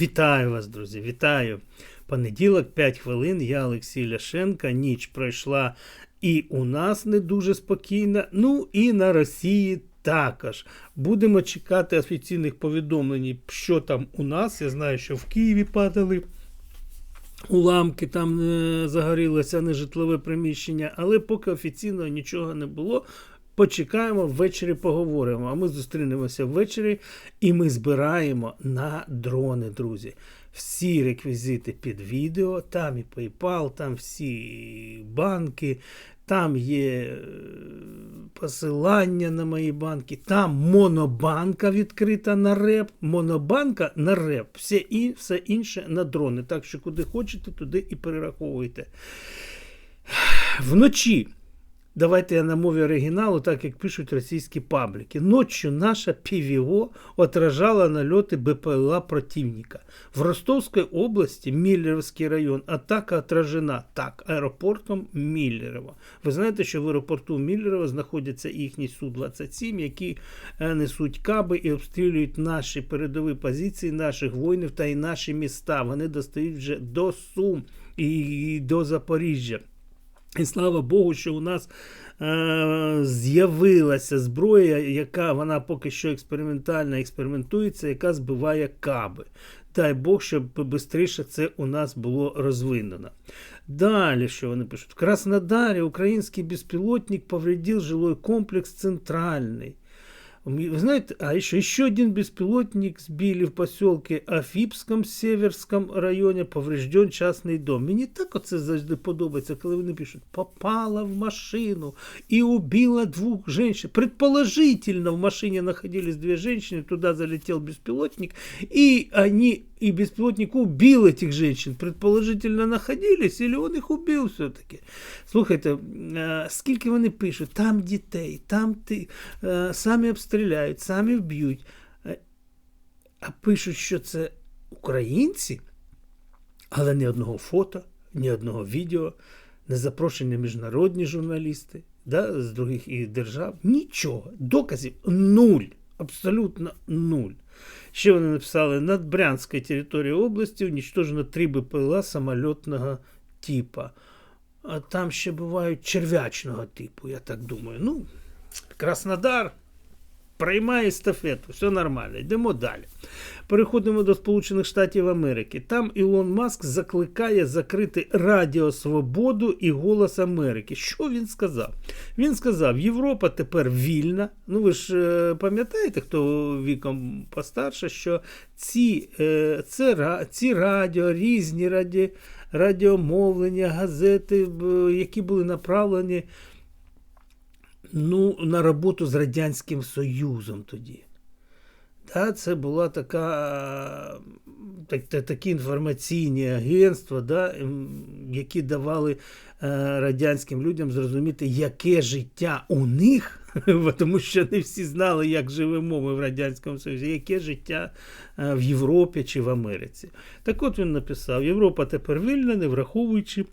Вітаю вас, друзі, вітаю. Понеділок, 5 хвилин. Я Олексій Ляшенка. Ніч пройшла і у нас не дуже спокійно, ну і на Росії також. Будемо чекати офіційних повідомлень, що там у нас. Я знаю, що в Києві падали. Уламки там е, загорілося нежитлове приміщення, але поки офіційно нічого не було. Почекаємо, ввечері поговоримо. А ми зустрінемося ввечері і ми збираємо на дрони, друзі. Всі реквізити під відео, там і PayPal, там всі банки, там є е, посилання на мої банки, там монобанка відкрита на реп, монобанка на реп, все, і, все інше на дрони. Так що куди хочете, туди і перераховуйте. Вночі. Давайте я на мові оригіналу, так як пишуть російські пабліки. Ночью наша ПВО отражала налеты БПЛА противника. В Ростовской области, Миллеровский район, атака отражена так, аеропортом Міллерово. Ви знаєте, що в аеропорту Міллерово знаходяться їхні Су-27, які е, несуть каби і обстрілюють наші передові позиції наших воїнів та й наші міста. Вони достають вже до Сум і до Запоріжжя. І слава Богу, що у нас е, з'явилася зброя, яка вона поки що експериментально експериментується, яка збиває каби. Дай Бог, щоб швидше це у нас було розвинено. Далі, що вони пишуть? В Краснодарі український безпілотник повредив жилой комплекс «Центральний». Вы знаете, а еще, еще один беспилотник сбили в поселке Афіпському, Северському районі, поврежден частний дом. Мені так оце завжди подобається, коли вони пишуть, попала в машину и убила двух женщин. Предположительно, в машине находились две женщины, туда залетел беспилотник, и они, и беспилотник убил этих женщин. Предположительно, находились, или он их убил все-таки. Слухайте, е, скільки вони пишуть, там дітей, там ти, е, самі обстріляють, самі вб'ють. Е, А пишуть, що це українці, але ні одного фото, ні одного відео, не запрошені міжнародні журналісти да, з других і держав. Нічого. Доказів нуль. Абсолютно нуль. Ще вони написали: над Брянською територією області уничтожено три БПЛА самольотного типа. А там ще бувають черв'ячного типу, я так думаю. Ну, Краснодар приймає естафету, все нормально, йдемо далі. Переходимо до Сполучених Штатів Америки. Там Ілон Маск закликає закрити Радіо Свободу і Голос Америки. Що він сказав? Він сказав: Європа тепер вільна. Ну ви ж е, пам'ятаєте, хто віком постарше, що ці, е, це, ці радіо, різні раді, радіомовлення, газети, які були направлені ну, на роботу з Радянським Союзом тоді. Да, це була така, так, та- такі інформаційні агентства, да, які давали е, радянським людям зрозуміти, яке життя у них, тому що не всі знали, як живемо ми в Радянському Союзі, яке життя е, в Європі чи в Америці. Так от він написав: Європа тепер вільна, не враховуючи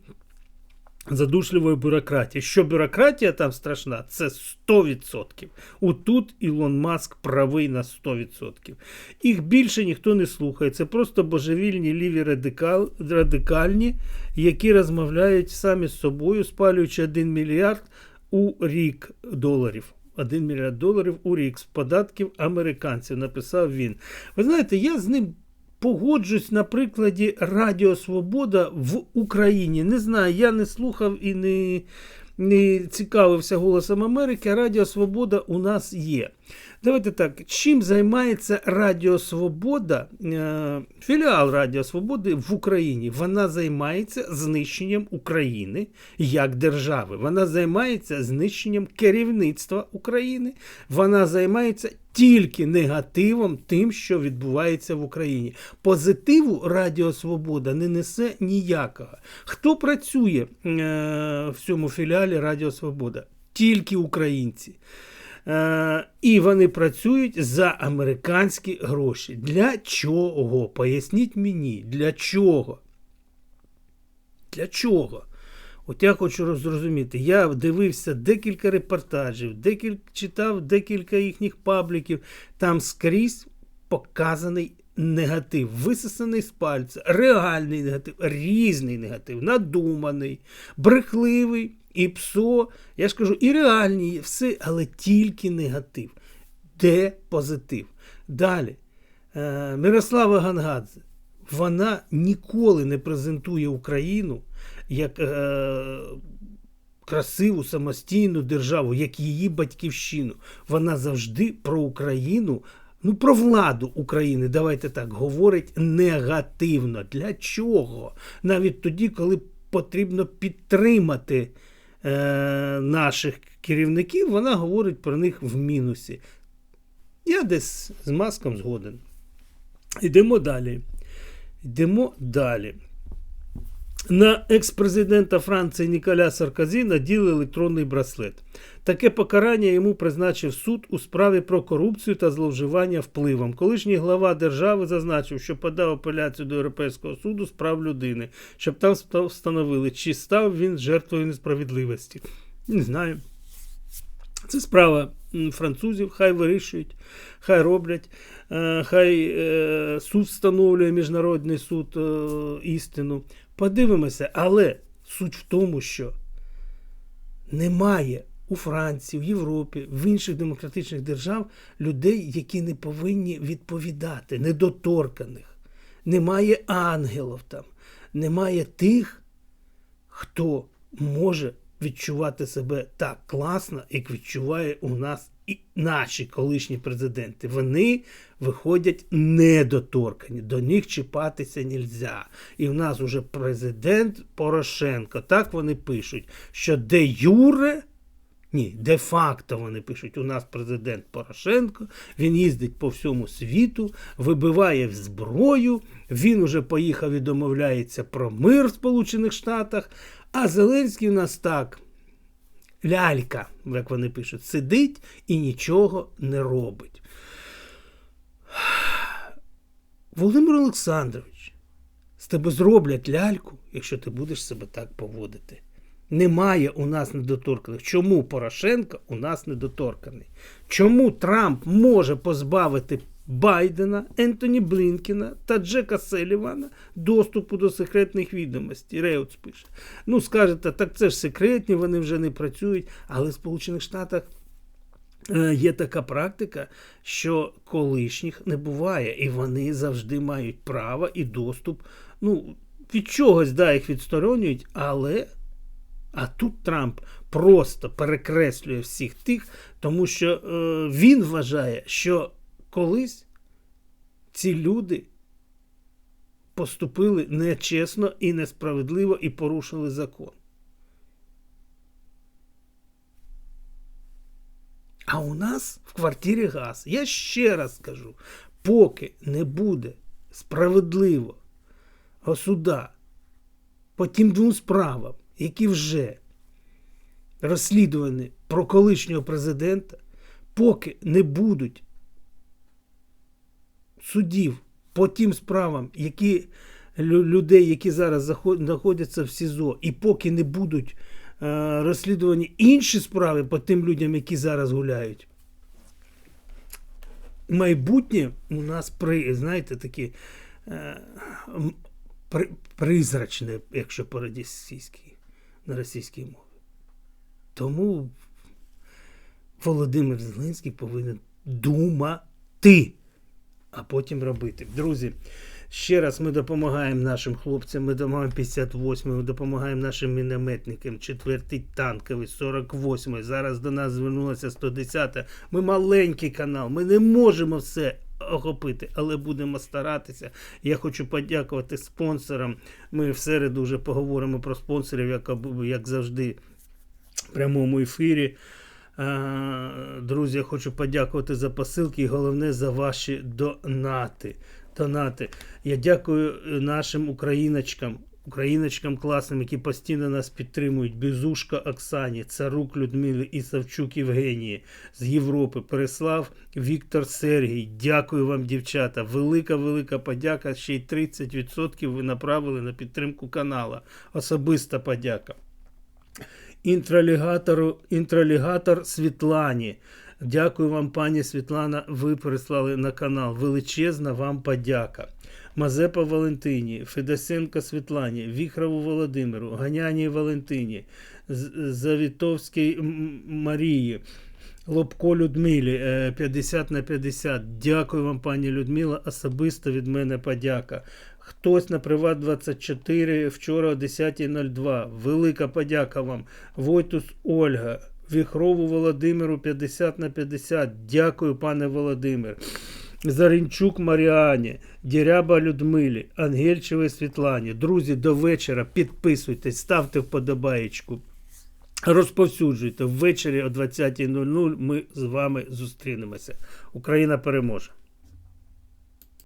задушливої бюрократії. Що бюрократія там страшна, це 100%. Отут Ілон Маск правий на 100%. Їх більше ніхто не слухає. Це просто божевільні ліві радикал, радикальні, які розмовляють самі з собою, спалюючи 1 мільярд у рік доларів. 1 мільярд доларів у рік з податків американців, написав він. Ви знаєте, я з ним погоджусь на прикладі Радіо Свобода в Україні. Не знаю, я не слухав і не, не цікавився голосом Америки, Радіо Свобода у нас є. Давайте так, чим займається Радіо Свобода, е, філіал Радіо Свободи в Україні? Вона займається знищенням України як держави. Вона займається знищенням керівництва України. Вона займається тільки негативом тим, що відбувається в Україні. Позитиву Радіо Свобода не несе ніякого. Хто працює е, в цьому філіалі Радіо Свобода? Тільки українці. Е, і вони працюють за американські гроші. Для чого? Поясніть мені, для чого? Для чого? От я хочу зрозуміти, я дивився декілька репортажів, декілька, читав декілька їхніх пабліків. Там скрізь показаний негатив, висосаний з пальця, реальний негатив, різний негатив, надуманий, брехливий і псо. Я ж кажу, і реальні є все, але тільки негатив. Де позитив? Далі. Е, Мирослава Гангадзе. Вона ніколи не презентує Україну як е, красиву самостійну державу, як її батьківщину. Вона завжди про Україну, ну про владу України, давайте так, говорить негативно. Для чого? Навіть тоді, коли потрібно підтримати е, наших керівників, вона говорить про них в мінусі. Я десь з маском згоден. Йдемо далі. Йдемо далі. На екс-президента Франції Ніколя Саркозі наділи електронний браслет. Таке покарання йому призначив суд у справі про корупцію та зловживання впливом. Колишній глава держави зазначив, що подав апеляцію до Європейського суду з прав людини, щоб там встановили, чи став він жертвою несправедливості. Не знаю. Це справа французів, хай вирішують, хай роблять, е, хай е, суд встановлює міжнародний суд е, істину. Подивимося, але суть в тому, що немає у Франції, в Європі, в інших демократичних держав людей, які не повинні відповідати, недоторканих. Немає ангелів там, немає тих, хто може відчувати себе так класно, як відчуває у нас і наші колишні президенти. Вони виходять недоторкані, до них чіпатися нельзя. І в нас уже президент Порошенко. Так вони пишуть, що де Юре. Ні, де-факто вони пишуть, у нас президент Порошенко, він їздить по всьому світу, вибиває зброю, він уже поїхав і домовляється про мир в Сполучених Штатах, а Зеленський у нас так, лялька, як вони пишуть, сидить і нічого не робить. Володимир Олександрович, з тебе зроблять ляльку, якщо ти будеш себе так поводити. Немає у нас недоторканих. Чому Порошенко у нас недоторканий? Чому Трамп може позбавити Байдена, Ентоні Блінкіна та Джека Селівана доступу до секретних відомостей? Реутс пише. Ну, скажете, так це ж секретні, вони вже не працюють, але в Сполучених Штатах. е, Є така практика, що колишніх не буває, і вони завжди мають право і доступ. Ну, від чогось да, їх відсторонюють, але а тут Трамп просто перекреслює всіх тих, тому що е, він вважає, що колись ці люди поступили нечесно і несправедливо і порушили закон. А у нас в квартирі газ. Я ще раз скажу, поки не буде справедливо суда по тим двом справам, які вже розслідувані про колишнього президента, поки не будуть судів по тим справам, які людей, які зараз знаходяться в СІЗО, і поки не будуть е, розслідувані інші справи по тим людям, які зараз гуляють. Майбутнє у нас знаєте, такі е, призрачне, якщо по-російськи, на російській мові. Тому Володимир Зеленський повинен думати, а потім робити. Друзі, ще раз ми допомагаємо нашим хлопцям, ми допомагаємо 58 ми допомагаємо нашим мінометникам, 4-й танковий, 48-й. Зараз до нас звернулася 110-та. Ми маленький канал, ми не можемо все охопити, але будемо старатися. Я хочу подякувати спонсорам. Ми в середу вже поговоримо про спонсорів, як, як завжди в прямому ефірі. Друзі, я хочу подякувати за посилки і головне за ваші донати. донати. Я дякую нашим україночкам, україночкам класним, які постійно нас підтримують. Безушка Оксані, Царук Людмилі і Савчук Євгенії з Європи. Переслав Віктор Сергій. Дякую вам, дівчата. Велика, велика подяка. Ще й 30% ви направили на підтримку канала. Особиста подяка інтралігатору, інтралігатор Світлані. Дякую вам, пані Світлана. Ви переслали на канал. Величезна вам подяка. Мазепа Валентині, Федосенко Світлані, Віхрову Володимиру, Ганяні Валентині, Завітовській Марії. Лобко Людмилі е, 50 на 50. Дякую вам, пані Людмила. Особисто від мене подяка. Хтось на Приват 24 вчора о 10.02. Велика подяка вам. Войтус Ольга. Віхрову Володимиру 50 на 50. Дякую, пане Володимир. Заринчук Маріані, Діряба Людмилі, Ангельчевій Світлані. Друзі, до вечора підписуйтесь, ставте вподобаєчку. Розповсюджуйте ввечері о 20.00 ми з вами зустрінемося. Україна переможе!